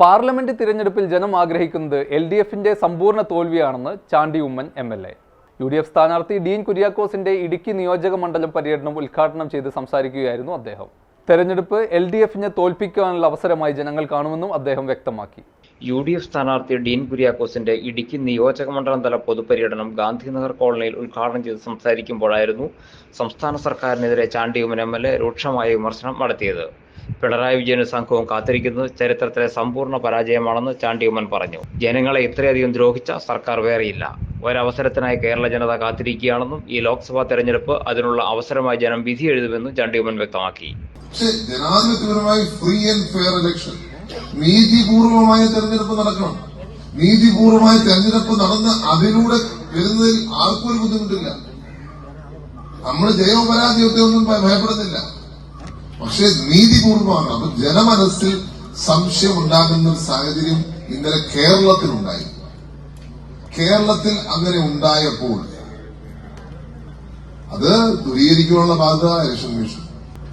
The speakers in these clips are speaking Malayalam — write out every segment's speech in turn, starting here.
പാർലമെന്റ് തിരഞ്ഞെടുപ്പിൽ ജനം ആഗ്രഹിക്കുന്നത് എൽ ഡി എഫിന്റെ സമ്പൂർണ തോൽവിയാണെന്ന് Chandy Oommen M L A. U D F സ്ഥാനാർത്ഥി ഡീൻ കുര്യാക്കോസിന്റെ ഇടുക്കി നിയോജക മണ്ഡലം പര്യടനം ഉദ്ഘാടനം ചെയ്ത് സംസാരിക്കുകയായിരുന്നു അദ്ദേഹം. തെരഞ്ഞെടുപ്പ് എൽ ഡി എഫിനെ തോൽപ്പിക്കാനുള്ള അവസരമായി ജനങ്ങൾ കാണുമെന്നും അദ്ദേഹം വ്യക്തമാക്കി. യു ഡി എഫ് സ്ഥാനാർത്ഥി ഡീൻ കുര്യാക്കോസിന്റെ ഇടുക്കി നിയോജക മണ്ഡലം തല പൊതുപര്യടനം ഗാന്ധിനഗർ കോളനിയിൽ ഉദ്ഘാടനം ചെയ്ത് സംസാരിക്കുമ്പോഴായിരുന്നു സംസ്ഥാന സർക്കാരിനെതിരെ Chandy Oommen M L A രൂക്ഷമായ വിമർശനം നടത്തിയത്. പിണറായി വിജയനും സംഘവും കാത്തിരിക്കുന്നത് ചരിത്രത്തിലെ സമ്പൂർണ പരാജയമാണെന്ന് ചാണ്ടിയുമ്മൻ പറഞ്ഞു. ജനങ്ങളെ ഇത്രയധികം ദ്രോഹിച്ച സർക്കാർ വേറെയില്ല. ഒരവസരത്തിനായി കേരള ജനത കാത്തിരിക്കുകയാണെന്നും ഈ ലോക്സഭാ തെരഞ്ഞെടുപ്പ് അതിനുള്ള അവസരമായി ജനം വിധി എഴുതുമെന്നും ചാണ്ടിയുമ്മൻ വ്യക്തമാക്കി. ജനാധിപത്യപരമായി ഫ്രീ ആൻഡ് ഫെയർ ഇലക്ഷൻ നീതിപൂർവമായ തെരഞ്ഞെടുപ്പ് നടക്കണം. നീതിപൂർവമായ തെരഞ്ഞെടുപ്പ് നടന്ന് അതിലൂടെ വരുന്നതിൽ ആർക്കും ഒരു ബുദ്ധിമുട്ടില്ല. നമ്മൾ ജയവും പരാജയത്തെ ഒന്നും ഭയപ്പെടുന്നില്ല. പക്ഷെ നീതിപൂർവമാണ്. അപ്പൊ ജനമനസ്സിൽ സംശയം ഉണ്ടാകുന്ന ഒരു സാഹചര്യം ഇന്നലെ കേരളത്തിലുണ്ടായി. കേരളത്തിൽ അങ്ങനെ ഉണ്ടായപ്പോൾ അത് ദുരീകരിക്കാനുള്ള ബാധ്യത ഇലക്ഷൻ കമ്മീഷൻ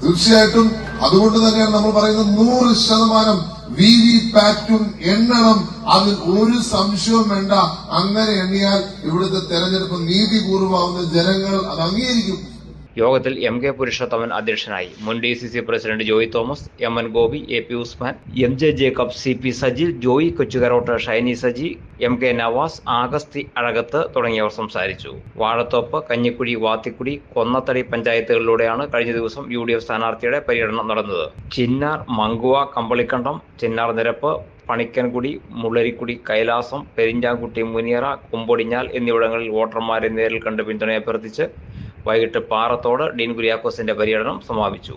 തീർച്ചയായിട്ടും അതുകൊണ്ട് തന്നെയാണ് നമ്മൾ പറയുന്നത് നൂറ് ശതമാനം വി വി പാറ്റും എണ്ണണം. അതിൽ ഒരു സംശയവും വേണ്ട. അങ്ങനെ എണ്ണിയാൽ ഇവിടുത്തെ തെരഞ്ഞെടുപ്പ് നീതിപൂർവമാവുന്ന ജനങ്ങൾ അത് അംഗീകരിക്കും. യോഗത്തിൽ എം കെ പുരുഷോത്തമൻ അധ്യക്ഷനായി. മുൻ D C C president Joy Thomas M N Gopi A P Usman M J Jacob C P Saji Joy Kochukarottu Shiny Saji M K Navas Augusty Azhakath തുടങ്ങിയവർ സംസാരിച്ചു. വാഴത്തോപ്പ് കഞ്ഞിക്കുടി വാത്തിക്കുടി കൊന്നത്തടി പഞ്ചായത്തുകളിലൂടെയാണ് കഴിഞ്ഞ ദിവസം യു ഡി എഫ് സ്ഥാനാർത്ഥിയുടെ പര്യടനം നടന്നത്. ചിന്നാർ മങ്കുവ കമ്പളിക്കണ്ടം ചിന്നാർ നിരപ്പ് പണിക്കൻകുടി മുള്ളരിക്കുടി കൈലാസം പെരിഞ്ചാംകുട്ടി മുനിയറ കുമ്പൊടിഞ്ഞാൽ എന്നിവിടങ്ങളിൽ വോട്ടർമാരെ നേരിൽ കണ്ട് പിന്തുണ അഭ്യർത്ഥിച്ച് വൈകിട്ട് പാറത്തോട് ഡീൻ കുര്യാക്കോസിന്റെ പര്യടനം സമാപിച്ചു.